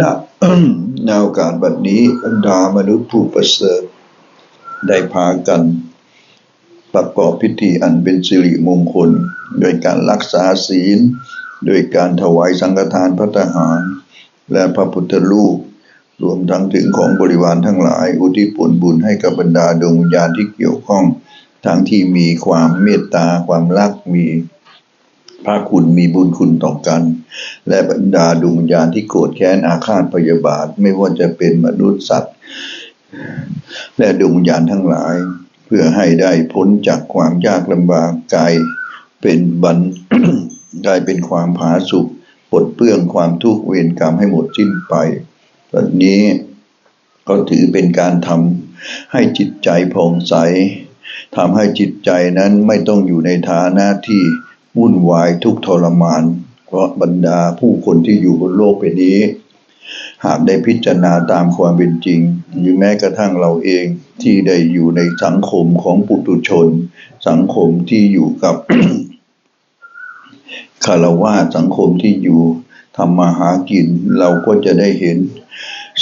ณนโอกาสบัดนี้บรรดามนุษย์ผู้ประเสริฐได้พากัน ประกอบพิธีอันเป็นสิริมงคล โดยการรักษาศีล โดยการถวายสังฆทานพระทหาร และพระพุทธรูปรวมทั้งถึงของบริวารทั้งหลาย อุทิศผลบุญให้กับบรรดาดวงวิญญาณที่เกี่ยวข้อง ทั้งที่มีความเมตตาความรักมี พระคุณมีบุญคุณต่อกัน และบรรดาดวงวิญญาณที่โกรธแค้นอาฆาตพยาบาท ไม่ว่าจะเป็นมนุษย์สัตว์ และดวงวิญญาณทั้งหลาย เพื่อให้ได้พ้นจากความยากลำบากกายเป็นบันกลายเป็นความผาสุกปลดเปลื้องความทุกข์เวรกรรมให้หมดสิ้นไปแบบนี้ก็ถือเป็นการทำให้จิตใจผ่องใสทำให้จิตใจนั้นไม่ต้องอยู่ในฐานะที่ วุ่นวายทุกทรมาน เพราะบรรดาผู้คนที่อยู่บนโลกใบนี้ หากได้พิจารณาตามความเป็นจริง หรือแม้กระทั่งเราเองที่ได้อยู่ในสังคมของปุถุชน สังคมที่อยู่กับคารวะสังคมที่อยู่ทำมาหากิน เราก็จะได้เห็น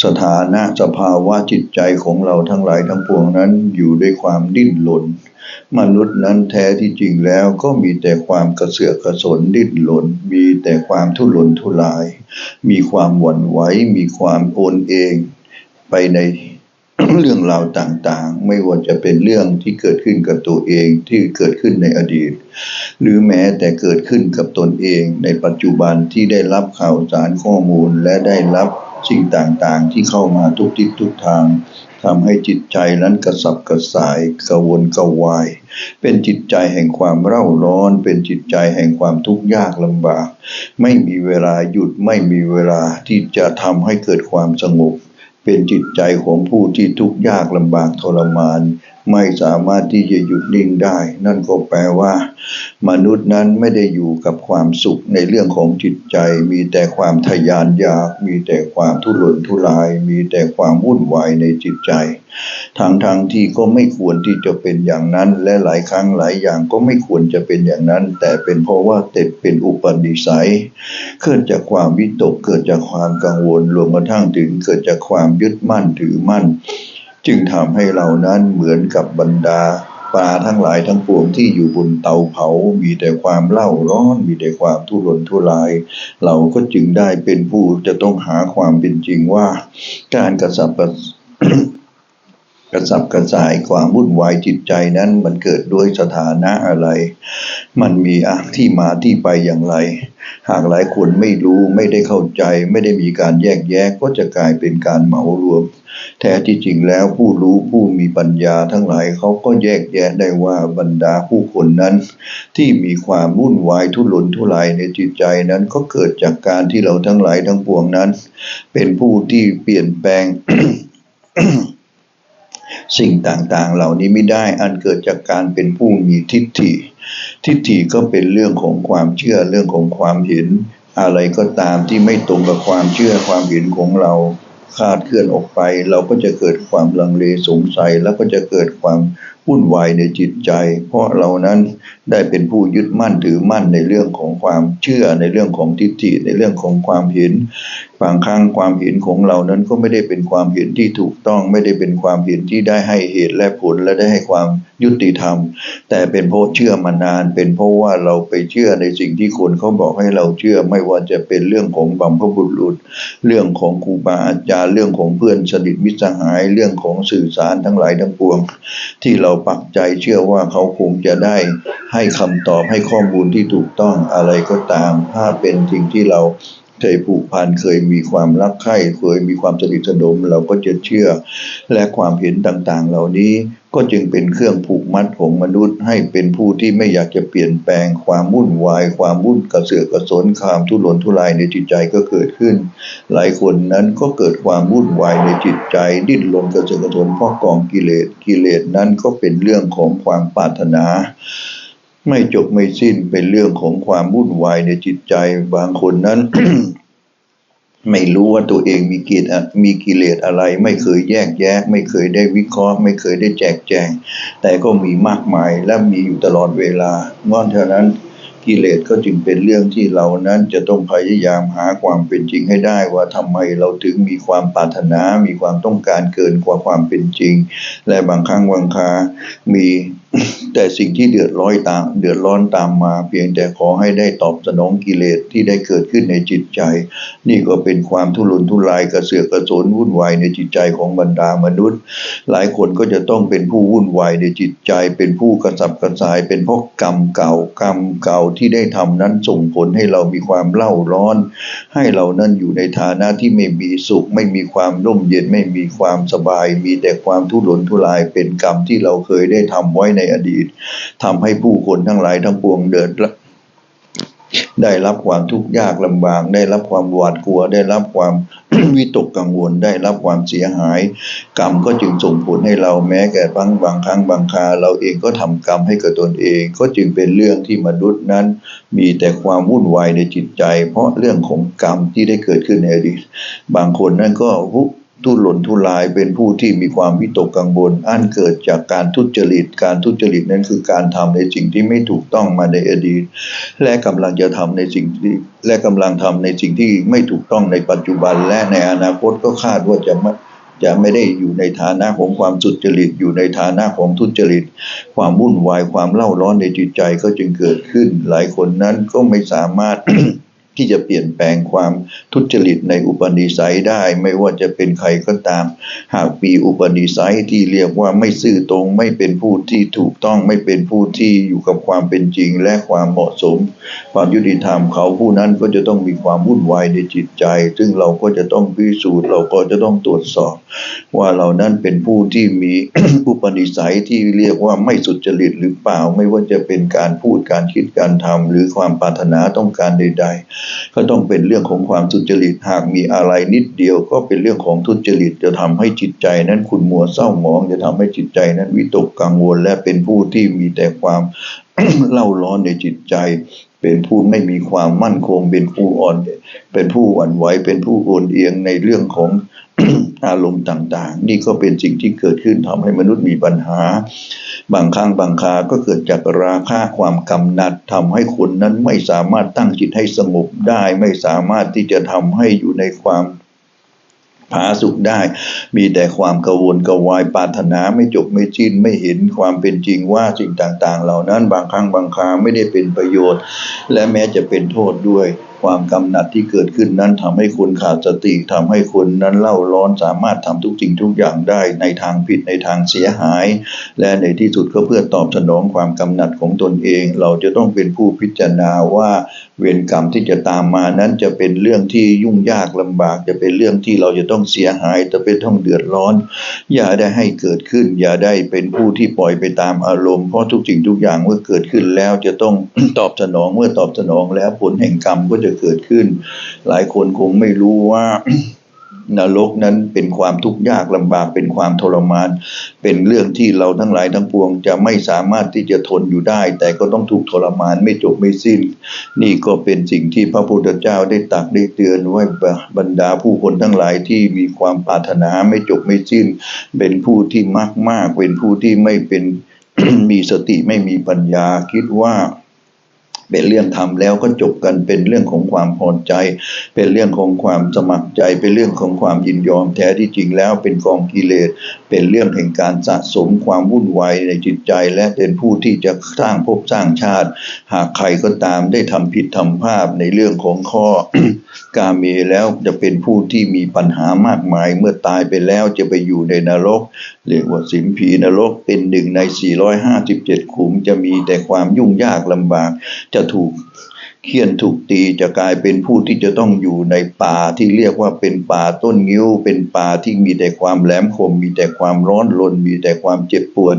สถานะสภาวะจิตใจของเราทั้งหลายทั้งปวงนั้นอยู่ด้วยความดิ้นรน มนุษย์นั้นแท้ที่จริงแล้วก็มีแต่ความกระเสือกกระสนดิ้นหลนมีแต่ความทุรนทุราย มีความหวั่นไหวมีความโอนเอง ไปใน เรื่องราวต่างๆ ไม่ว่าจะเป็นเรื่องที่เกิดขึ้นกับตัวเองที่เกิดขึ้นในอดีต หรือแม้แต่เกิดขึ้นกับตนเองในปัจจุบันที่ได้รับข่าวสารข้อมูลและได้รับสิ่งต่างๆ ที่เข้ามาทุกทิศทุกทางทำให้จิตใจนั้นกระสับกระส่ายกระวนกระวาย เป็นจิตใจแห่งความเร่าร้อน เป็นจิตใจแห่งความทุกข์ยากลำบาก ไม่มีเวลาหยุดไม่มีเวลาที่จะทำให้เกิดความสงบ เป็นจิตใจของผู้ที่ทุกข์ยากลำบากทรมาน ไม่สามารถที่จะหยุดนิ่งได้ นั่นก็แปลว่า มนุษย์นั้นไม่ได้อยู่กับความสุขในเรื่องของจิตใจ มีแต่ความทยานอยาก มีแต่ความทุรนทุราย มีแต่ความวุ่นวายในจิตใจทางทางที่ก็ไม่ควรที่จะเป็นอย่างนั้น และหลายครั้งหลายอย่างก็ไม่ควรจะเป็นอย่างนั้น แต่เป็นเพราะว่าเต็ดเป็นอุปนิสัยเกิดจากความวิตกเกิดจากความกังวลรวมกระทั่งถึงเกิดจากความยึดมั่นถือมั่น จึงทำให้เรานั้นเหมือนกับบรรดาปลาทั้งหลายทั้งปวงที่อยู่บนเตาเผา มีแต่ความเล่าร้อน มีแต่ความทุรนทุราย เราก็จึงได้เป็นผู้จะต้องหาความเป็นจริงว่า การกระสับกระ กระสับกระส่ายความวุ่นวายจิตใจนั้นมันเกิดด้วยสถานะอะไร มันมีอะที่มาที่ไปอย่างไร หากหลายคนไม่รู้ไม่ได้เข้าใจ ไม่ได้มีการแยกแยะก็จะกลายเป็นการเหมารวม แท้ที่จริงแล้วผู้รู้ผู้มีปัญญาทั้งหลายเขาก็แยกแยะได้ว่าบรรดาผู้คนนั้น ที่มีความวุ่นวายทุรนทุรายในจิตใจนั้นก็เกิดจากการที่เราทั้งหลายทั้งปวงนั้น เป็นผู้ที่เปลี่ยนแปลง สิ่งต่างๆ เหล่านี้ไม่ได้อันเกิดจากการเป็นผู้มีทิฏฐิ ทิฏฐิก็เป็นเรื่องของความเชื่อเรื่องของความเห็น อะไรก็ตามที่ไม่ตรงกับความเชื่อความเห็นของเราคาดเคลื่อนออกไป เราก็จะเกิดความลังเลสงสัยแล้วก็จะเกิดความวุ่นวายในจิตใจ เพราะเรานั้นได้เป็นผู้ยึดมั่นถือมั่นในเรื่องของความเชื่อในเรื่องของทิฏฐิในเรื่องของความเห็นบางครั้งความเห็นของเรานั้นก็ไม่ได้เป็นความเห็นที่ถูกต้อง ไม่ได้เป็นความเห็นที่ได้ให้เหตุและผลและได้ให้ความยุติธรรม แต่เป็นเพราะเชื่อมานาน เป็นเพราะว่าเราไปเชื่อในสิ่งที่คนเขาบอกให้เราเชื่อไม่ว่าจะเป็นเรื่องของบัมพบุรุษ เรื่องของครูบาอาจารย์เรื่องของเพื่อนสนิทมิตรสหายเรื่องของสื่อสารทั้งหลายทั้งปวง ที่เราปักใจเชื่อว่าเขาคงจะได้ให้คำตอบให้ข้อมูลที่ถูกต้องอะไรก็ตาม ถ้าเป็นสิ่งที่เราเคยผูกพันเคยมีความรักใคร่เคยมีความสนิทสนมเราก็จะเชื่อ และความเห็นต่างๆ เหล่านี้ก็จึงเป็นเครื่องผูกมัดของมนุษย์ ให้เป็นผู้ที่ไม่อยากจะเปลี่ยนแปลงความวุ่นวาย ความวุ่นกระเสือกกระสนความทุรนทุรายในจิตใจก็เกิดขึ้น หลายคนนั้นก็เกิดความวุ่นวายในจิตใจ ดิ้นรนกระเสือกกระสนเพราะกองกิเลสกิเลสนั้นก็เป็นเรื่องของความปรารถนา ไม่จบไม่สิ้นเป็นเรื่องของความวุ่นวายในจิตใจบางคนนั้น ไม่รู้ว่าตัวเองมีกิเลสอะมีกิเลสอะไร ไม่เคยแยกแยะ ไม่เคยได้วิเคราะห์ ไม่เคยได้แจกแจง แต่ก็มีมากมายและมีอยู่ตลอดเวลางอนเท่านั้นกิเลสก็จึงเป็นเรื่องที่เรานั้นจะต้องพยายามหาความเป็นจริงให้ได้ว่าทำไมเราถึงมีความปรารถนา มีความต้องการเกินกว่าความเป็นจริง และบางครั้งบางคา มี แต่สิ่งที่เดือดร้อนตาม เดือดร้อนตามมา เพียงแต่ขอให้ได้ตอบสนองกิเลสที่ได้เกิดขึ้นในจิตใจ นี่ก็เป็นความทุรนทุรายกระเสือกกระสนวุ่นวายในจิตใจของบรรดามนุษย์ หลายคนก็จะต้องเป็นผู้วุ่นวายในจิตใจ เป็นผู้กระสับกระส่าย เป็นเพราะกรรมเก่ากรรมเก่าที่ได้ทำนั้นส่งผลให้เรามีความเล่าร้อน ให้เรานั้นอยู่ในฐานะที่ไม่มีสุข ไม่มีความร่มเย็นไม่มีความสบาย มีแต่ความทุรนทุรายเป็นกรรมที่เราเคยได้ทำไว้ในอดีตทำให้ผู้คนทั้งหลายทั้งปวงเดือดร้อนได้รับความทุกข์ยากลำบาก ได้รับความหวาดกลัว ได้รับความวิตกกังวล ได้รับความเสียหาย กรรมก็จึงส่งผลให้เราแม้แก่บางบางครั้งบางคา เราเองก็ทำกรรมให้กับตนเอง ก็จึงเป็นเรื่องที่มนุษย์นั้น มีแต่ความวุ่นวายในจิตใจ เพราะเรื่องของกรรมที่ได้เกิดขึ้นในอดีต บางคนนั้นก็ ทุทุรนทุรายเป็นผู้ที่มีความวิตกกังวลอันเกิดจากการทุจริต การทุจริตนั้นคือการทำในสิ่งที่ไม่ถูกต้องมาในอดีต และกำลังจะทำในสิ่งที่และกำลังทำในสิ่งที่ไม่ถูกต้องในปัจจุบัน และในอนาคตก็คาดว่าจะไม่จะไม่ได้อยู่ในฐานะของความสุจริตอยู่ในฐานะของทุจริต ความวุ่นวายความเล่าร้อนในจิตใจก็จึงเกิดขึ้น หลายคนนั้นก็ไม่สามารถ ที่จะเปลี่ยนแปลงความทุจริตในอุปนิสัยได้ ไม่ว่าจะเป็นใครก็ตาม หากมีอุปนิสัยที่เรียกว่าไม่ซื่อตรง ไม่เป็นผู้ที่ถูกต้องไม่เป็นผู้ที่อยู่กับความเป็นจริงและความเหมาะสม ความยุติธรรมเขาผู้นั้นก็จะต้องมีความวุ่นวายในจิตใจ ซึ่งเราก็จะต้องพิสูจน์ เราก็จะต้องตรวจสอบ ว่าเรานั้นเป็นผู้ที่มีอุปนิสัยที่เรียกว่าไม่สุจริตหรือเปล่า ไม่ว่าจะเป็นการพูดการคิดการทำหรือความปรารถนาต้องการใด ๆก็ต้องเป็นเรื่องของความทุจริตหากมีอะไรนิดเดียว ก็เป็นเรื่องของทุจริตจะทำให้จิตใจนั้นขุ่นมัวเศร้าหมอง จะทำให้จิตใจนั้นวิตกกังวลและเป็นผู้ที่มีแต่ความเล่าร้อนในจิตใจ เป็นผู้ไม่มีความมั่นคง เป็นผู้อ่อน เป็นผู้หวั่นไหว เป็นผู้โอนเอียงในเรื่องของอารมณ์ต่าง ๆ นี่ก็เป็นสิ่งที่เกิดขึ้นทำให้มนุษย์มีปัญหา บางครั้งบางคาก็เกิดจากราคะความกำหนัดทำให้คนนั้นไม่สามารถตั้งจิตให้สงบได้ ไม่สามารถที่จะทำให้อยู่ในความผาสุกได้ มีแต่ความกระวนกระวายปรารถนาไม่จบไม่สิ้นไม่เห็นความเป็นจริงว่าสิ่งต่างๆ เหล่านั้นบางครั้งบางคราไม่ได้เป็นประโยชน์ และแม้จะเป็นโทษด้วย ความกำหนัดที่เกิดขึ้นนั้นทำให้คนขาดสติทำให้คนนั้นเล่าร้อนสามารถทำทุกสิ่งทุกอย่างได้ในทางผิดในทางเสียหาย และในที่สุดก็เพื่อตอบสนองความกำหนัดของตนเอง เราจะต้องเป็นผู้พิจารณาว่าเวรกรรมที่จะตามมานั้นจะเป็นเรื่องที่ยุ่งยากลำบาก จะเป็นเรื่องที่เราจะต้องเสียหายจะเป็นต้องเดือดร้อน อย่าได้ให้เกิดขึ้น อย่าได้เป็นผู้ที่ปล่อยไปตามอารมณ์เพราะทุกสิ่งทุกอย่างเมื่อเกิดขึ้นแล้วจะต้องตอบสนองเมื่อตอบสนองแล้วผลแห่งกรรมก็จะเกิดขึ้น หลายคนคงไม่รู้ว่านรกนั้นเป็นความทุกข์ยากลำบากเป็นความทรมาน เป็นเรื่องที่เราทั้งหลายทั้งปวง จะไม่สามารถที่จะทนอยู่ได้ แต่ก็ต้องถูกทรมานไม่จบไม่สิ้น นี่ก็เป็นสิ่งที่พระพุทธเจ้าได้ตักได้เตือนไว้บรรดาผู้คนทั้งหลายที่มีความปรารถนาไม่จบไม่สิ้น เป็นผู้ที่มากมากเป็นผู้ที่ไม่เป็นมีสติไม่มีปัญญาคิดว่า เป็นเรื่องทำแล้วก็จบกันเป็นเรื่องของความพอใจ เป็นเรื่องของความสมัครใจ เป็นเรื่องของความยินยอมแท้ที่จริงแล้วเป็นกองกิเลส เป็นเรื่องแห่งการสะสมความวุ่นวายในจิตใจ และเป็นผู้ที่จะสร้างภพสร้างชาติ หากใครก็ตามได้ทำผิดทำพลาดในเรื่องของข้อ กาเมแล้วจะเป็นผู้ที่มีปัญหามากมาย เมื่อตายไปแล้วจะไปอยู่ในนรกเรียกว่าสิมพีนรกเป็นหนึ่งใน 457 ขุมจะมีแต่ความยุ่งยากลำบากจะถูก เคี่ยนถูกตีจะกลายเป็นผู้ที่จะต้องอยู่ในป่าที่เรียกว่าเป็นป่าต้นงิ้ว เป็นป่าที่มีแต่ความแหลมคม มีแต่ความร้อนรนมีแต่ความเจ็บปวด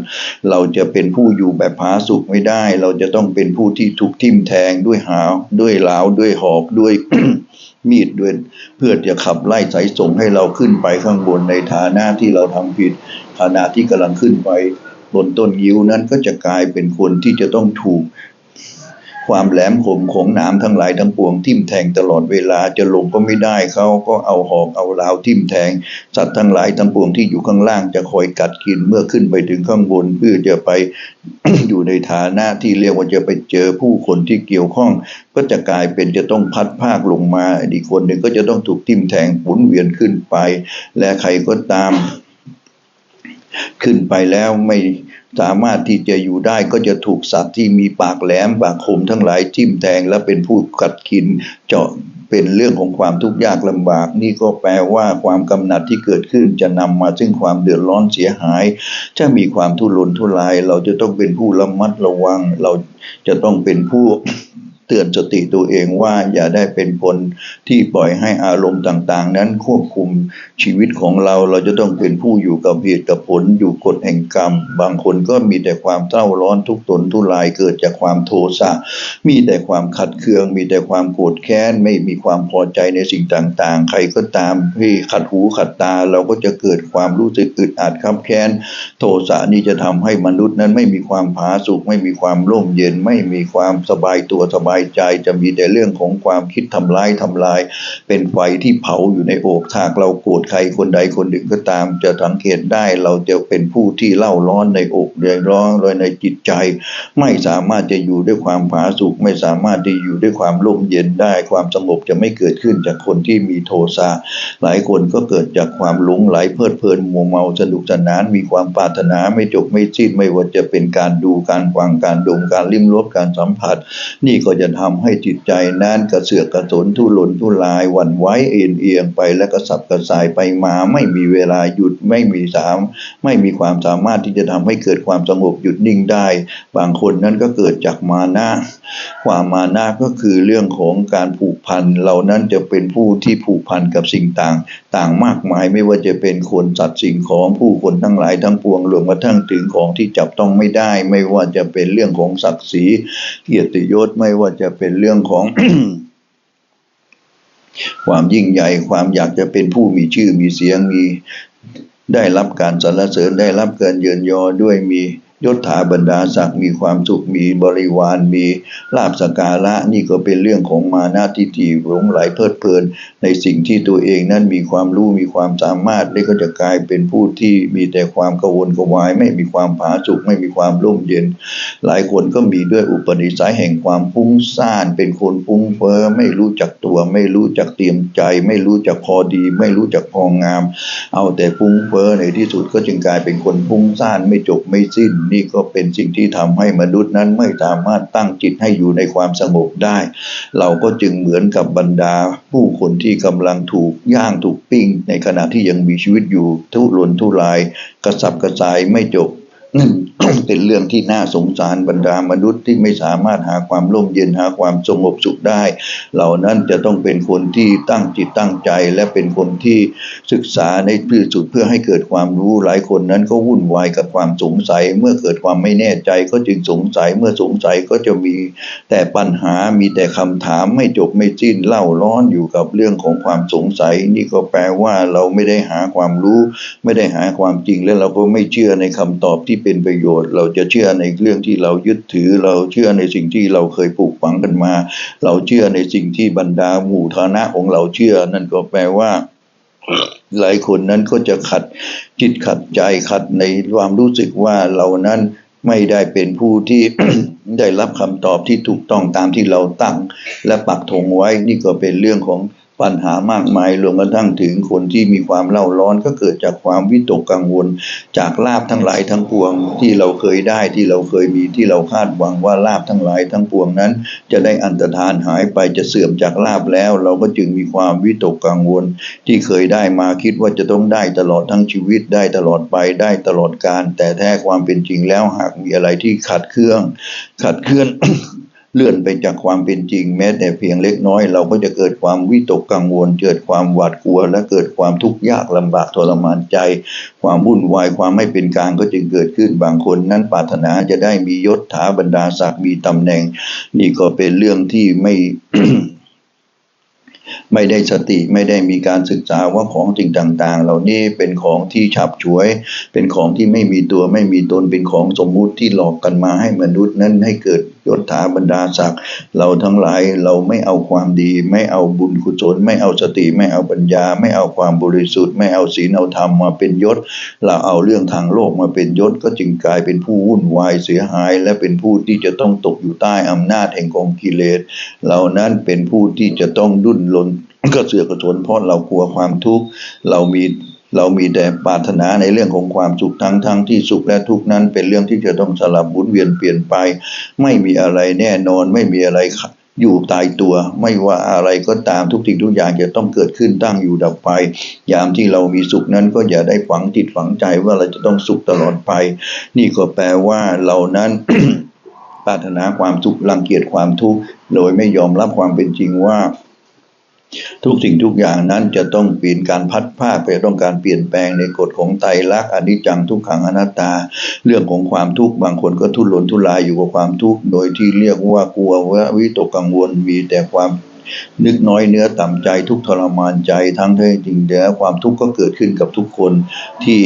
เราจะเป็นผู้อยู่แบบผาสุกไม่ได้ เราจะต้องเป็นผู้ที่ถูกทิ่มแทงด้วยหาวด้วยหลาวด้วยหอกด้วยมีดด้วยเพื่อจะขับไล่สายส่งให้เราขึ้นไปข้างบนในฐานะที่เราทำผิดขณะที่กำลังขึ้นไปบนต้นยิ้วนั้นก็จะกลายเป็นคนที่จะต้องถูก ความแหลมคมของหนามทั้งหลายทั้งปวงทิ่มแทงตลอดเวลาจะลงก็ไม่ได้เขาก็เอาหอกเอาราวทิ่มแทง สัตว์ทั้งหลายทั้งปวงที่อยู่ข้างล่างจะคอยกัดกินเมื่อขึ้นไปถึงข้างบนเพื่อจะไปอยู่ในฐานะที่เรียกว่าจะไปเจอผู้คนที่เกี่ยวข้อง ก็จะกลายเป็นจะต้องพัดภาคลงมาอีกคนหนึ่งก็จะต้องถูกทิ่มแทงหมุนเวียนขึ้นไป และใครก็ตาม ขึ้นไปแล้วไม่ สามารถที่จะอยู่ได้ก็จะถูกสัตว์ที่มีปากแหลมปากคมทั้งหลายทิ่มแทงและเป็นผู้กัดกินเจาะเป็นเรื่องของความทุกข์ยากลำบาก นี่ก็แปลว่าความกำหนัดที่เกิดขึ้นจะนำมาซึ่งความเดือดร้อนเสียหาย จะมีความทุรนทุราย เราจะต้องเป็นผู้ระมัดระวัง เราจะต้องเป็นผู้ เตือนสติตัวเองว่าอย่าได้เป็นคนที่ปล่อยให้อารมณ์ต่างๆ นั้นควบคุมชีวิตของเราเราจะต้องเป็นผู้อยู่กับเหตุกับผลอยู่กฎแห่งกรรม บางคนก็มีแต่ความเศร้าร้อนทุกตนทุรายเกิดจากความโทสะมีแต่ความขัดเคือง มีแต่ความโกรธแค้นไม่มีความพอใจในสิ่งต่างๆ ใครก็ตามที่ขัดหูขัดตาเราก็จะเกิดความรู้สึกอึดอัดขับแค้น โทสะนี่จะทำให้มนุษย์นั้นไม่มีความผาสุกไม่มีความร่มเย็นไม่มีความสบายตัวสบายใจจะมีแต่เรื่องของความคิดทำร้ายทำลาย เป็นไฟที่เผาอยู่ในอกถ้าเราโกรธใครคนใดคนหนึ่งก็ตาม จะสังเกตได้เราจะเป็นผู้ที่เล่าร้อนในอกเดือดร้อนเลยในจิตใจ ไม่สามารถจะอยู่ด้วยความผาสุกไม่สามารถที่อยู่ด้วยความร่มเย็นได้ ความสงบจะไม่เกิดขึ้นจากคนที่มีโทสะหลายคนก็เกิดจากความหลงไหลเพลิดเพลินมัวเมาสนุกสนานมีความปรารถนาไม่จบไม่สิ้นไม่ว่าจะเป็นการดูการฟังการดมการลิ้มรสการสัมผัส นี่ก็จะจะทำให้จิตใจนั้นกระเสือกกระสนทุรนทุรายหวั่นไหวเอ็นเอียงไปและกระสับกระส่ายไปมาไม่มีเวลาหยุดไม่มีสาม ไม่มีความสามารถที่จะทำให้เกิดความสงบหยุดนิ่งได้ บางคนนั้นก็เกิดจากมานะความมานะก็คือเรื่องของการผูกพันเรานั้นจะเป็นผู้ที่ผูกพันกับสิ่งต่างต่างมากมายไม่ว่าจะเป็นคนสัตว์สิ่งของผู้คนทั้งหลายทั้งปวงรวมกระทั่งถึงของที่จับต้องไม่ได้ ไม่ว่าจะเป็นเรื่องของศักดิ์ศรีเกียรติยศไม่ว่าจะเป็นเรื่องของ ความยิ่งใหญ่ความอยากจะเป็นผู้มีชื่อมีเสียงมีได้รับการสรรเสริญได้รับการเยินยอด้วยมี ยศถาบรรดาศักดิ์มีความสุขมีบริวารมีลาบสการะนี่ก็เป็นเรื่องของมานาทิฏฐิหลงไหลเพลิดเพลิน ในสิ่งที่ตัวเองนั้นมีความรู้มีความสามารถได้ก็จะกลายเป็นผู้ที่มีแต่ความกังวลกวาย ไม่มีความผาสุกไม่มีความร่มเย็น หลายคนก็มีด้วยอุปนิสัยแห่งความฟุ้งซ่าน เป็นคนฟุ้งเฟ้อไม่รู้จักตัว ไม่รู้จักเตรียมใจ ไม่รู้จักพอดี ไม่รู้จักพองาม เอาแต่ฟุ้งเฟ้อในที่สุดก็จึงกลายเป็นคนฟุ้งซ่านไม่จบไม่สิ้นนี่ก็เป็นสิ่งที่ทำให้มนุษย์นั้นไม่สามารถตั้งจิตให้อยู่ในความสงบได้ เราก็จึงเหมือนกับบรรดา ผู้คนที่กำลังถูกย่างถูกปิ้ง ในขณะที่ยังมีชีวิตอยู่ทุรนทุราย กระสับกระส่ายไม่จบ เป็นเรื่องที่น่าสงสารบรรดามนุษย์ที่ไม่สามารถหาความร่มเย็นหาความสงบสุขได้ เหล่านั้นจะต้องเป็นคนที่ตั้งจิตตั้งใจ และเป็นคนที่ศึกษาในที่สุดเพื่อให้เกิดความรู้หลายคนนั้นก็วุ่นวายกับความสงสัย เมื่อเกิดความไม่แน่ใจก็จึงสงสัยเมื่อสงสัยก็จะมีแต่ปัญหามีแต่คำถามไม่จบไม่สิ้นเล่าร้อนอยู่กับเรื่องของความสงสัย นี่ก็แปลว่าเราไม่ได้หาความรู้ ไม่ได้หาความจริงและเราก็ไม่เชื่อในคำตอบที่เป็นประโยชน์เราจะเชื่อในเรื่องที่เรายึดถือ เราเชื่อในสิ่งที่เราเคยปลูกฝังกันมา เราเชื่อในสิ่งที่บรรดาหมู่ฐานะของเราเชื่อ นั่นก็แปลว่าหลายคนนั้นก็จะขัดจิตขัดใจขัดในความรู้สึกว่าเรานั้นไม่ได้เป็นผู้ที่ได้รับคำตอบที่ถูกต้องตามที่เราตั้ง และปักธงไว้นี่ก็เป็นเรื่องของ ปัญหามากมายรวมกระทั่งถึงคนที่มีความเล่าร้อนก็เกิดจากความวิตกกังวล จากลาบทั้งหลายทั้งปวงที่เราเคยได้ที่เราเคยมีที่เราคาดหวังว่าลาบทั้งหลายทั้งปวงนั้น จะได้อันตรธานหายไปจะเสื่อมจากลาบแล้ว เราก็จึงมีความวิตกกังวล ที่เคยได้มาคิดว่าจะต้องได้ตลอดทั้งชีวิตได้ตลอดไปได้ตลอดการ แต่แท้ความเป็นจริงแล้วหากมีอะไรที่ขัดเครื่อง ขัดเคลื่อน เลื่อนไปจากความเป็นจริงแม้แต่เพียงเล็กน้อย เราก็จะเกิดความวิตกกังวล เกิดความหวาดกลัว และเกิดความทุกข์ยากลำบากทรมานใจ ความวุ่นวายความไม่เป็นกลางก็จึงเกิดขึ้นบางคนนั้นปรารถนาจะได้มียศถาบรรดาศักดิ์มีตำแหน่ง นี่ก็เป็นเรื่องที่ไม่ไม่ได้สติไม่ได้มีการศึกษาว่าของสิ่งต่าง ๆ เหล่านี้เป็นของที่ฉับฉวย เป็นของที่ไม่มีตัวไม่มีตนเป็นของสมมุติที่หลอกกันมาให้มนุษย์นั้นให้เกิด ยศถาบรรดาศักดิ์เราทั้งหลายเราไม่เอาความดี ไม่เอาบุญกุศลไม่เอาสติไม่เอาปัญญา ไม่เอาความบริสุทธิ์ ไม่เอาศีลเอาธรรมมาเป็นยศ เราเอาเรื่องทางโลกมาเป็นยศก็จึงกลายเป็นผู้วุ่นวายเสียหาย และเป็นผู้ที่จะต้องตกอยู่ใต้อำนาจแห่งกองกิเลสเหล่านั้นเป็นผู้ที่จะต้องดุ้นรนก็เสือกกระสนเพราะเรากลัวความทุกข์เรามี เรามีแต่ปรารถนาในเรื่องของความสุขทั้งทั้งที่สุขและทุกข์นั้น เป็นเรื่องที่จะต้องสลับหมุนเวียนเปลี่ยนไป ไม่มีอะไรแน่นอนไม่มีอะไรอยู่ตายตัวไม่ว่าอะไรก็ตามทุกสิ่งทุกอย่างจะต้องเกิดขึ้นตั้งอยู่ดับไป ยามที่เรามีสุขนั้นก็อย่าได้ฝังจิตฝังใจว่าเราจะต้องสุขตลอดไป นี่ก็แปลว่าเรานั้นปรารถนาความทุกข์รังเกียจความทุกข์โดยไม่ยอมรับความเป็นจริงว่า ทุกสิ่งทุกอย่างนั้นจะต้องเปลี่ยนการพัดภาคไปต้องการเปลี่ยนแปลงในกฎของไตรลักษณ์อนิจจังทุกขังอนัตตา เรื่องของความทุกข์บางคนก็ทุรนทุรายอยู่กับความทุกข์โดยที่เรียกว่ากลัวว่าวิตกกังวลมีแต่ความนึกน้อยเนื้อต่ำใจทุกทรมานใจทั้งที่จริงแล้วความทุกข์ก็เกิดขึ้นกับทุกคนที่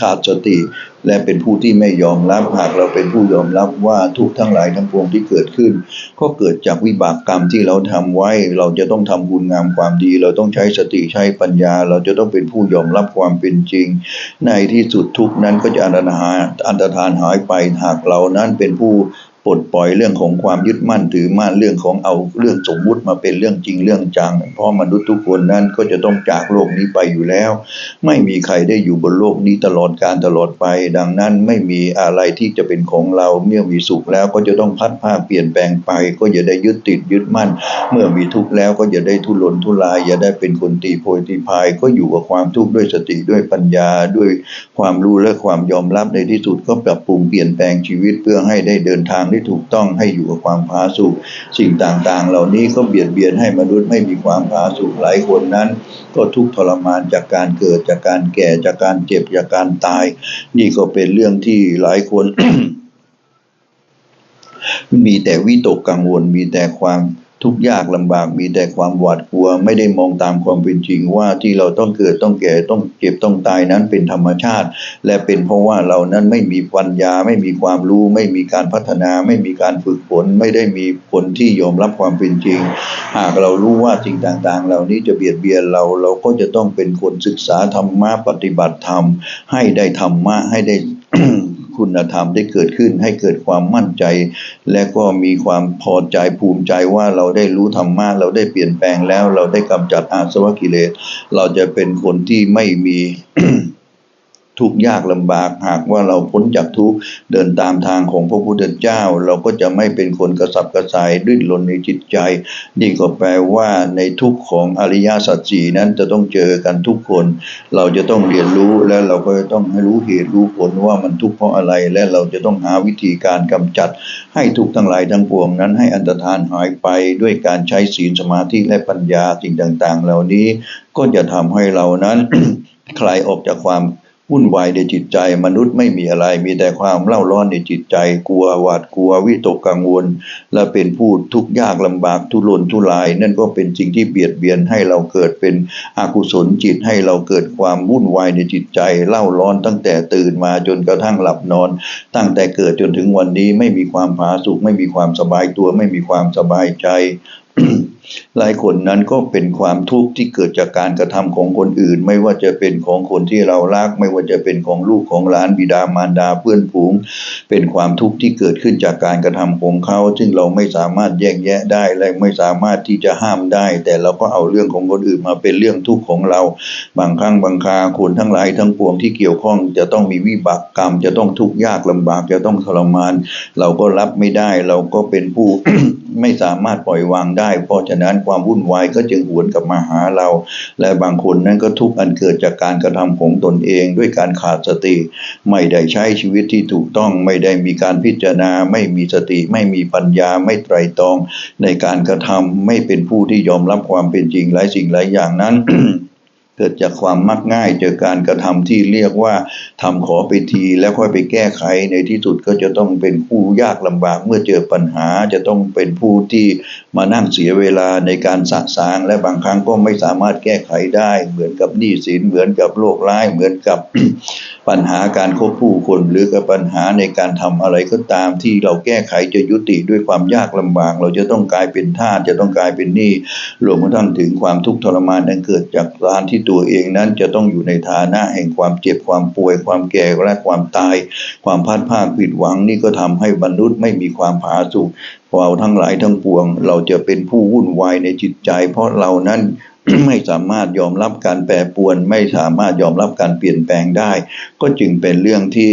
ขาดสติ และเป็นผู้ที่ไม่ยอมรับหากเราเป็นผู้ยอมรับว่าทุกทั้งหลายทั้งปวงที่เกิดขึ้น ก็เกิดจากวิบากกรรมที่เราทำไว้ เราจะต้องทำบุญงามความดี เราต้องใช้สติใช้ปัญญา เราจะต้องเป็นผู้ยอมรับความเป็นจริง ในที่สุดทุกนั้นก็จะอันตรธานอันตรธานหายไปหากเรานั้นเป็นผู้ ปลดปล่อยเรื่องของความยึดมั่นถือมั่นเรื่องของเอาเรื่องสมมุติมาเป็นเรื่องจริงเรื่องจัง เพราะมนุษย์ทุกคนนั้นก็จะต้องจากโลกนี้ไปอยู่แล้ว ไม่มีใครได้อยู่บนโลกนี้ตลอดการตลอดไป ดังนั้นไม่มีอะไรที่จะเป็นของเราเมื่อมีสุขแล้วก็จะต้องพัดผ้าเปลี่ยนแปลงไป ก็อย่าได้ยึดติดยึดมั่น เมื่อมีทุกข์แล้วก็อย่าได้ทุรนทุราย อย่าได้เป็นคนตีโพยตีพายก็อยู่กับความทุกข์ด้วยสติด้วยปัญญาด้วยความรู้และความยอมรับในที่สุดก็ปรับปรุงเปลี่ยนแปลงชีวิตเพื่อให้ได้เดินทางที่ถูกต้องให้อยู่กับความผาสุกสิ่งต่างๆ เหล่านี้ก็เบียดเบียนให้มนุษย์ไม่มีความผาสุกหลายคนนั้น ก็ทุกทรมานจากการเกิดจากการแก่จากการเจ็บจากการตาย นี่ก็เป็นเรื่องที่หลายคน มีแต่วิตกกังวลมีแต่ความ ทุกยากลำบากมีแต่ความหวาดกลัว ไม่ได้มองตามความเป็นจริงว่าที่เราต้องเกิดต้องแก่ต้องเจ็บต้องตายนั้นเป็นธรรมชาติ และเป็นเพราะว่าเรานั้นไม่มีปัญญา ไม่มีความรู้ ไม่มีการพัฒนา ไม่มีการฝึกฝนไม่ได้มีผลที่ยอมรับความเป็นจริง หากเรารู้ว่าสิ่งต่างๆ เหล่านี้จะเบียดเบียนเราเราก็จะต้องเป็นคนศึกษาธรรมะปฏิบัติธรรมให้ได้ธรรมะให้ได้ คุณธรรมได้เกิดขึ้น ให้เกิดความมั่นใจ และก็มีความพอใจภูมิใจว่าเราได้รู้ธรรมะเราได้เปลี่ยนแปลงแล้ว เราได้กำจัดอาสวะกิเลส เราจะเป็นคนที่ไม่มี ทุกข์ยากลำบาก หากว่าเราพ้นจากทุกข์เดินตามทางของพระพุทธเจ้า เราก็จะไม่เป็นคนกระสับกระส่ายดิ้นรนในจิตใจ นี่ก็แปลว่าในทุกข์ของอริยสัจสี่นั้นจะต้องเจอกันทุกคน เราจะต้องเรียนรู้และเราก็จะต้องให้รู้เหตุรู้ผลว่ามันทุกข์เพราะอะไร และเราจะต้องหาวิธีการกำจัด ให้ทุกข์ทั้งหลายทั้งปวงนั้นให้อันตรธานหายไปด้วยการใช้ศีลสมาธิและปัญญาสิ่งต่าง ๆ เหล่านี้ก็จะทำให้เรานั้น คลายออกจากความ วุ่นวายในจิตใจ มนุษย์ไม่มีอะไร มีแต่ความเล่าร้อนในจิตใจ กลัวหวาดกลัววิตกกังวล และเป็นผู้ทุกข์ยากลำบากทุรนทุราย นั่นก็เป็นสิ่งที่เบียดเบียนให้เราเกิดเป็นอกุศลจิตให้เราเกิดความวุ่นวายในจิตใจเล่าร้อนตั้งแต่ตื่นมาจนกระทั่งหลับนอน ตั้งแต่เกิดจนถึงวันนี้ไม่มีความผาสุกไม่มีความสบายตัวไม่มีความสบายใจหลายคนนั้นก็เป็นความทุกข์ที่เกิดจากการกระทำของคนอื่น ไม่ว่าจะ เป็นของคนที่เรารัก ไม่ว่าจะเป็นของลูกของหลานบิดามารดาเพื่อนฝูง เป็นความทุกข์ที่เกิดขึ้นจากการกระทำของเขา ซึ่งเราไม่สามารถแยกแยะได้และไม่สามารถที่จะห้ามได้ แต่เราก็เอาเรื่องของคนอื่นมาเป็นเรื่องทุกข์ของเรา บางครั้งบางคราคนทั้งหลายทั้งปวงที่เกี่ยวข้องจะต้องมีวิบากกรรม จะต้องทุกข์ยากลำบากจะต้องทรมาน เราก็รับไม่ได้เราก็เป็นผู้ไม่สามารถปล่อยวางได้ เพราะฉะนั้นความวุ่นวายก็จึงหวนกลับมาหาเรา และบางคนนั้นก็ทุกข์อันเกิดจากการกระทำของตนเองด้วยการขาดสติ ไม่ได้ใช้ชีวิตที่ถูกต้องไม่ได้มีการพิจารณา ไม่มีสติ ไม่มีปัญญาไม่ไตรตรองในการกระทำไม่เป็นผู้ที่ยอมรับความเป็นจริงหลายสิ่งหลายอย่างนั้น เกิดจากความมักง่ายเจอการกระทำที่เรียกว่าทำขอไปทีแล้วค่อยไปแก้ไขในที่สุดก็จะต้องเป็นผู้ยากลำบากเมื่อเจอปัญหาจะต้องเป็นผู้ที่มานั่งเสียเวลาในการสะสาง และบางครั้งก็ไม่สามารถแก้ไขได้ เหมือนกับหนี้สินเหมือนกับโรคร้ายเหมือนกับปัญหาการคบผู้คนหรือกับปัญหาในการทำอะไรก็ตามที่เราแก้ไขจะยุติด้วยความยากลำบาก เราจะต้องกลายเป็นทาสจะต้องกลายเป็นหนี้รวมทั้งถึงความทุกข์ทรมานนั้นเกิดจากการที่ตัวเองนั้นจะต้องอยู่ในฐานะแห่งความเจ็บความป่วย ความแก่และความตาย ความพัดภาคผิดหวังนี่ก็ทำให้มนุษย์ไม่มีความผาสุกเราทั้งหลายทั้งปวง เราจะเป็นผู้วุ่นวายในจิตใจ เพราะเรานั้น ไม่สามารถยอมรับการแปรปวน ไม่สามารถยอมรับการเปลี่ยนแปลงได้ ก็จึงเป็นเรื่องที่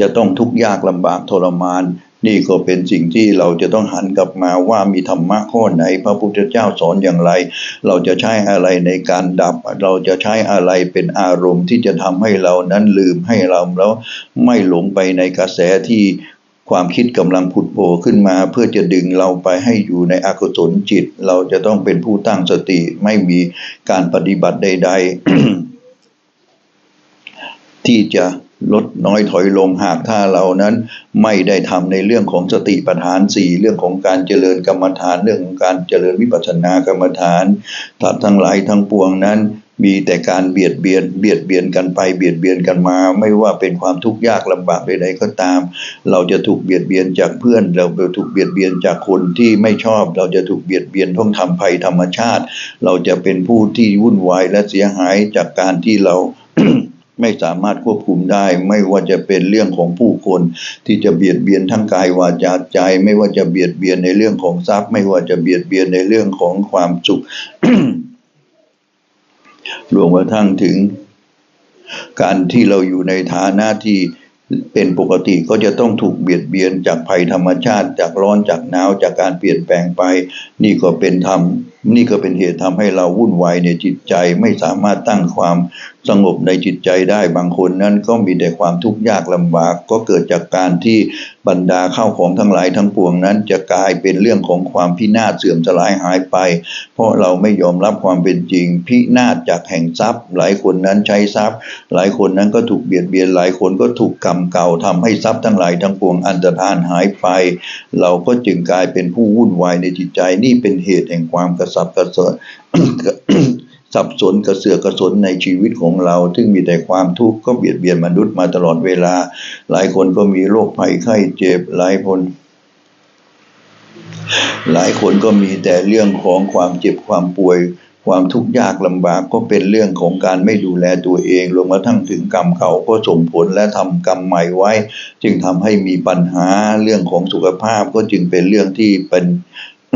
จะต้องทุกข์ยากลำบากทรมาน นี่ก็เป็นสิ่งที่เราจะต้องหันกลับมาว่ามีธรรมะข้อไหน พระพุทธเจ้าสอนอย่างไร เราจะใช้อะไรในการดับ เราจะใช้อะไรเป็นอารมณ์ที่จะทำให้เรานั้นลืมให้เราแล้ว ไม่หลงไปในกระแสที่ ความคิดกำลังผุดโผล่ขึ้นมา เพื่อจะดึงเราไปให้อยู่ในอกุศลจิต เราจะต้องเป็นผู้ตั้งสติไม่มีการปฏิบัติใด ๆ ที่จะลดน้อยถอยลงหากถ้าเรานั้นไม่ได้ทำในเรื่องของสติปัฏฐานสี่เรื่องของการเจริญกรรมฐานเรื่องของการเจริญวิปัสสนากรรมฐานถ้าทั้งหลายทั้งปวงนั้นมีแต่การเบียดเบียนเบียดเบียนกันไปเบียดเบียนกันมา ไม่ว่าเป็นความทุกข์ยากลำบากใดๆก็ตาม เราจะถูกเบียดเบียนจากเพื่อน เราจะถูกเบียดเบียนจากคนที่ไม่ชอบ เราจะถูกเบียดเบียนท่องทำภัยธรรมชาติ เราจะเป็นผู้ที่วุ่นวายและเสียหายจากการที่เราไม่สามารถควบคุมได้ ไม่ว่าจะเป็นเรื่องของผู้คน ที่จะเบียดเบียนทั้งกายวาจาใจ ไม่ว่าจะเบียดเบียนในเรื่องของทรัพย์ ไม่ว่าจะเบียดเบียนในเรื่องของความสุข รวมกระทั่งถึง การที่เราอยู่ในฐานะที่เป็นปกติก็จะต้องถูกเบียดเบียนจากภัยธรรมชาติ จากร้อนจากหนาวจากการเปลี่ยนแปลงไป นี่ก็เป็นธรรม นี่ก็เป็นเหตุทำให้เราวุ่นวายในจิตใจไม่สามารถตั้งความสงบในจิตใจได้บางคนนั้นก็มีแต่ความทุกข์ยากลำบาก ก็เกิดจากการที่บรรดาข้าวของทั้งหลายทั้งปวงนั้น จะกลายเป็นเรื่องของความพินาศเสื่อมสลายหายไป เพราะเราไม่ยอมรับความเป็นจริง พินาศจากแห่งทรัพย์ หลายคนนั้นใช้ทรัพย์ หลายคนนั้นก็ถูกเบียดเบียนหลายคนก็ถูกกรรมเก่าทำให้ทรัพย์ทั้งหลายทั้งปวงอันตรธานหายไป เราก็จึงกลายเป็นผู้วุ่นวายในจิตใจนี่เป็นเหตุแห่งความกระสับกระส่ายสับสนกระเสือกกระสนในชีวิตของเรา ซึ่งมีแต่ความทุกข์ก็เบียดเบียนมนุษย์มาตลอดเวลา หลายคนก็มีโรคภัยไข้เจ็บหลายคนหลายคนก็มีแต่เรื่องของความเจ็บความป่วย ความทุกข์ยากลำบากก็เป็นเรื่องของการไม่ดูแลตัวเองรวมกระทั่งถึงกรรมเก่าก็ส่งผลและทำกรรมใหม่ไว้ จึงทำให้มีปัญหาเรื่องของสุขภาพก็จึงเป็นเรื่องที่เป็น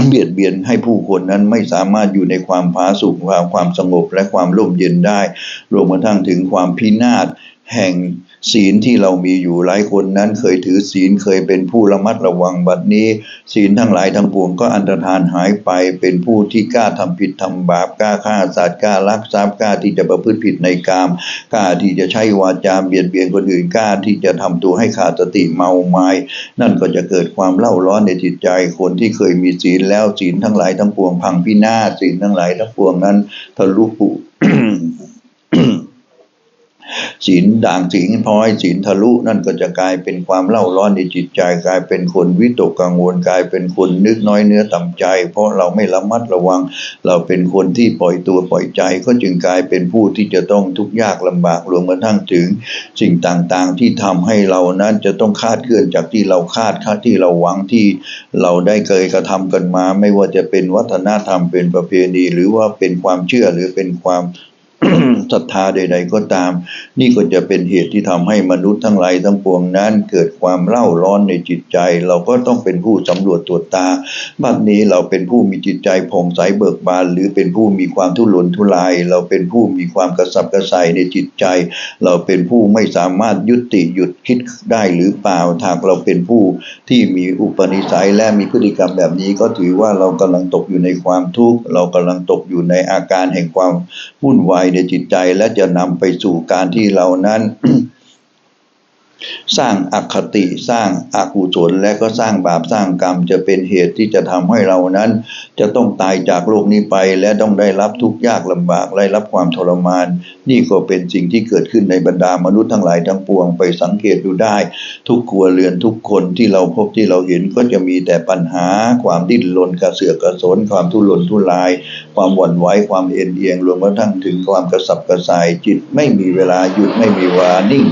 เบียดเบียนให้ผู้คนนั้นไม่สามารถอยู่ในความผาสุกความความสงบและความร่มเย็นได้ รวมกระทั่งถึงความพินาศแห่ง ศีลที่เรามีอยู่หลายคนนั้นเคยถือศีลเคยเป็นผู้ระมัดระวังบัดนี้ ศีลทั้งหลายทั้งปวงก็อันตรธานหายไปเป็นผู้ที่กล้าทำผิดทำบาปกล้าฆ่าสัตว์กล้าลักทรัพย์กล้าที่จะประพฤติผิดในกามกล้าที่จะใช้วาจาเบียดเบียนคนอื่นกล้าที่จะทำตัวให้ขาดสติเมาไม้นั่นก็จะเกิดความเล่าร้อนในจิตใจคนที่เคยมีศีลแล้วศีลทั้งหลายทั้งปวงพังพินาศศีลทั้งหลายทั้งปวงนั้นทะลุปุ ศีลด่างศีลพอให้ศีลทะลุนั่นก็จะกลายเป็นความเล่าร้อนในจิตใจกลายเป็นคนวิตกกังวลกลายเป็นคนนึกน้อยเนื้อต่ำใจ เพราะเราไม่ระมัดระวัง เราเป็นคนที่ปล่อยตัวปล่อยใจ ก็จึงกลายเป็นผู้ที่จะต้องทุกข์ยากลำบากรวมกระทั่งถึง สิ่งต่างๆที่ทำให้เรานั้นจะต้องคาดเคลื่อนจากที่เราคาดคาดที่เราหวังที่เราได้เคยกระทำกันมา ไม่ว่าจะเป็นวัฒนธรรมเป็นประเพณี หรือว่าเป็นความเชื่อหรือเป็นความ ศรัทธาใด ๆ ก็ตาม นี่ก็จะเป็นเหตุที่ทำให้มนุษย์ทั้งหลายทั้งปวงนั้น เกิดความเล่าร้อนในจิตใจ เราก็ต้องเป็นผู้สำรวจตรวจตา บัดนี้เราเป็นผู้มีจิตใจผ่องใสเบิกบาน หรือเป็นผู้มีความทุรนทุราย เราเป็นผู้มีความกระสับกระส่ายในจิตใจ เราเป็นผู้ไม่สามารถยุติหยุดคิดได้หรือเปล่าหากเราเป็นผู้ที่มีอุปนิสัยและมีพฤติกรรมแบบนี้ก็ถือว่าเรากำลังตกอยู่ในความทุกข์เรากำลังตกอยู่ในอาการแห่งความวุ่นวายในจิตใจและจะนำไปสู่การที่เรานั้น สร้างอคติสร้างอากุศลและก็สร้างบาปสร้างกรรม จะเป็นเหตุที่จะทำให้เรานั้น จะต้องตายจากโลกนี้ไป และต้องได้รับทุกข์ยากลำบากได้รับความทรมาน นี่ก็เป็นสิ่งที่เกิดขึ้นในบรรดามนุษย์ทั้งหลายทั้งปวงไปสังเกตดูได้ ทุกครัวเรือนทุกคนที่เราพบที่เราเห็นก็จะมีแต่ปัญหา ความดิ้นรนกระเสือกกระสน ความทุรนทุราย ความหวั่นไหวความเอ็นเอียงรวมกระทั่งถึงความกระสับกระส่ายจิตไม่มีเวลาหยุดไม่มีเวลานิ่ง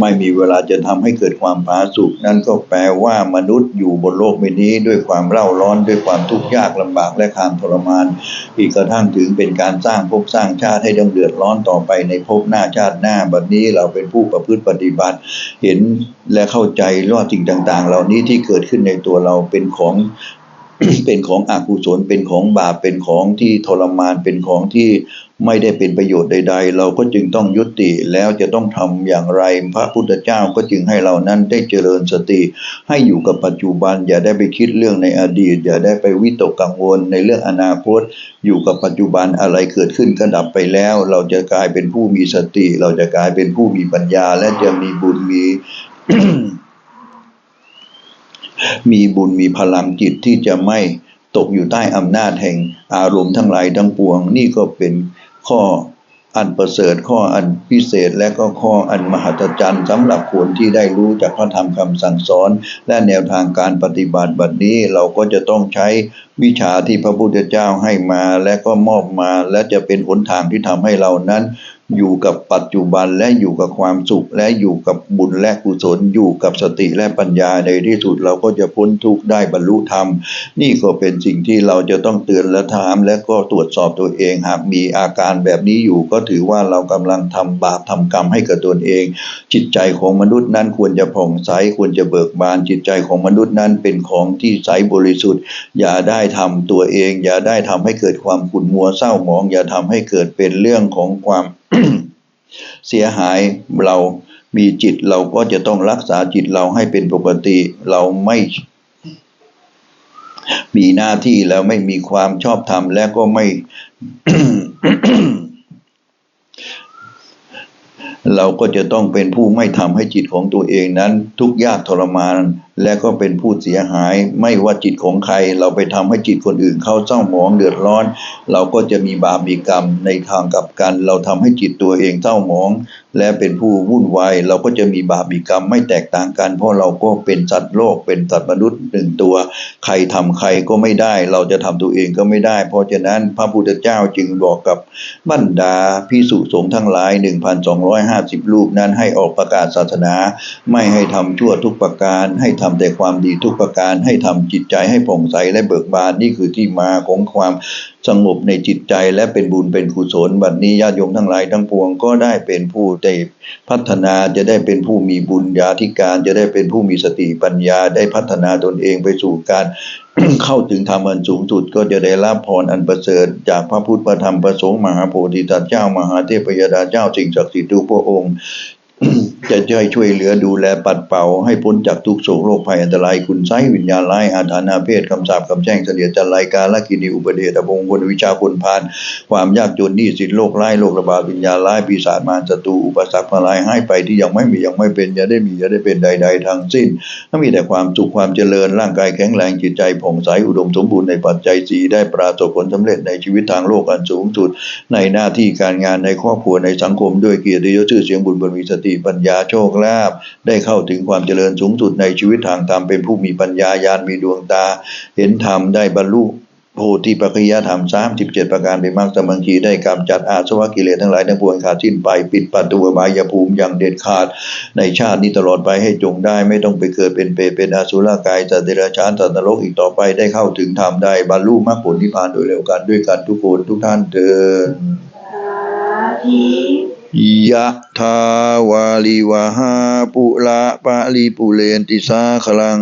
ไม่มีเวลาจะทำให้เกิดความผาสุกนั่นก็แปลว่ามนุษย์อยู่บนโลกใบนี้ ด้วยความเร่าร้อนด้วยความทุกข์ยากลำบากและความทรมาน อีกกระทั่งถึงเป็นการสร้างภพสร้างชาติให้ต้องเดือดร้อนต่อไปในภพหน้าชาติหน้าบัดนี้เราเป็นผู้ประพฤติปฏิบัติ เห็นและเข้าใจว่าสิ่งต่าง ๆ เหล่านี้ที่เกิดขึ้นในตัวเราเป็นของ เป็นของอกุศลเป็นของบาปเป็นของที่ทรมานเป็นของที่ไม่ได้เป็นประโยชน์ใด ๆ เราก็จึงต้องยุติแล้วจะต้องทำอย่างไร พระพุทธเจ้าก็จึงให้เรานั้นได้เจริญสติ ให้อยู่กับปัจจุบัน อย่าได้ไปคิดเรื่องในอดีต อย่าได้ไปวิตกกังวลในเรื่องอนาคต อยู่กับปัจจุบันอะไรเกิดขึ้นก็ดับไปแล้ว เราจะกลายเป็นผู้มีสติ เราจะกลายเป็นผู้มีปัญญาและจะมีบุญมี มีบุญมีพลังจิตที่จะไม่ตกอยู่ใต้อำนาจแห่งอารมณ์ทั้งหลายทั้งปวง นี่ก็เป็นข้ออันประเสริฐข้ออันพิเศษและก็ข้ออันมหัศจรรย์สำหรับคนที่ได้รู้จากพระธรรมคำสั่งสอน และแนวทางการปฏิบัติบัดนี้เราก็จะต้องใช้วิชาที่พระพุทธเจ้าให้มาและก็มอบมาและจะเป็นหนทางที่ทำให้เรานั้น อยู่กับปัจจุบันและอยู่กับความสุข และอยู่กับบุญและกุศลอยู่กับสติและปัญญาในที่สุดเราก็จะพ้นทุกข์ได้บรรลุธรรม นี่ก็เป็นสิ่งที่เราจะต้องเตือนและถาม และก็ตรวจสอบตัวเองหากมีอาการแบบนี้อยู่ก็ถือว่าเรากำลังทำบาปทำกรรมให้กับตนเอง จิตใจของมนุษย์นั้นควรจะผ่องใสควรจะเบิกบานจิตใจของมนุษย์นั้นเป็นของที่ใสบริสุทธิ์ อย่าได้ทำตัวเอง อย่าได้ทำให้เกิดความขุ่นมัวเศร้าหมอง อย่าทำให้เกิดเป็นเรื่องของความ เสียหายเรามีจิตเราก็จะต้องรักษาจิตเราให้เป็นปกติเราไม่ มีหน้าที่แล้วไม่มีความชอบธรรมและก็ไม่ เราก็จะต้องเป็นผู้ไม่ทำให้จิตของตัวเองนั้น ทุกข์ยากทรมาน และก็เป็นผู้เสียหาย ไม่ว่าจิตของใคร เราไปทำให้จิตคนอื่นเขาเศร้าหมองเดือดร้อน เราก็จะมีบาปมีกรรมในทางกับกัน เราทำให้จิตตัวเองเศร้าหมอง และเป็นผู้วุ่นวายเราก็จะมีบาปมีกรรมไม่แตกต่างกัน เพราะเราก็เป็นสัตว์โลกเป็นสัตว์มนุษย์หนึ่งตัว ใครทำใครก็ไม่ได้ เราจะทำตัวเองก็ไม่ได้ เพราะฉะนั้นพระพุทธเจ้าจึงบอกกับบรรดาพิสุสงฆ์ทั้งหลาย 1,250รูปนั้นให้ออกประกาศศาสนา ไม่ให้ทำชั่วทุกประการให้ทำแต่ความดีทุกประการให้ทำจิตใจให้ผ่องใสและเบิกบานนี่คือที่มาของความสงบในจิตใจและเป็นบุญเป็นกุศลบัดนี้ญาติโยมทั้งหลายทั้งปวงก็ได้เป็นผู้ได้พัฒนาจะได้เป็นผู้มีบุญญาธิการจะได้เป็นผู้มีสติปัญญาได้พัฒนาตนเองไปสู่การเข้าถึงธรรมอันสูงสุดก็จะได้รับพรอันประเสริฐจากพระพุทธพระธรรมพระสงฆ์มหาโพธิสัตว์เจ้ามหาเทพยดาเจ้าสิ่งศักดิ์สิทธิ์ทุกพระองค์ จะช่วยช่วยเหลือดูแลปัดเป่า ให้พ้นจากทุกโศกโรคภัยอันตรายคุณไสยวิญญาณร้ายอาถรรพ์อาเพศคำสาปคำแช่งเสลียจันไรการละกินีอุปเดชบงคนวิชาคนพาน ความยากจนนี้สินโรคร้ายโรคระบาดวิญญาณร้ายปีศาจมารศัตรูอุปสรรคพลายให้ไปที่ยังไม่มียังไม่เป็นอย่าได้มีอย่าได้เป็นใด ๆทั้งสิ้นถ้ามีแต่ความสุขความเจริญร่างกายแข็งแรงจิตใจผ่องใสอุดมสมบูรณ์ในปัจจัยสีได้ปราศผลสำเร็จในชีวิตทางโลกอันสูงสุด ในหน้าที่การงานในครอบครัวในสังคมด้วยเกียรติยศชื่อเสียงบุญบารมีสติปัญญาโชคลาภได้เข้าถึงความเจริญสูงสุดในชีวิตทางธรรมเป็นผู้มีปัญญาญาณมีดวงตา เห็นธรรมได้บรรลุโพธิปัจจยธรรมสามสิบเจ็ดประการเป็นมรรคสมังคีได้กำจัดอาสวะกิเลสทั้งหลายทั้งปวงขาดสิ้นไป ปิดประตูบายภูมิอย่างเด็ดขาด ในชาตินี้ตลอดไปให้จงได้ ไม่ต้องไปเกิดเป็นเปรตเป็นอสุรกายสัตว์เดรัจฉานสัตว์นรกอีกต่อไปได้เข้าถึงธรรมได้บรรลุมรรคผลนิพพานโดยเร็วกันด้วยกันทุกคนทุกท่านเถิดธิ ยะทาวาลิวหาปุระปะลิปุเรนติสาคลัง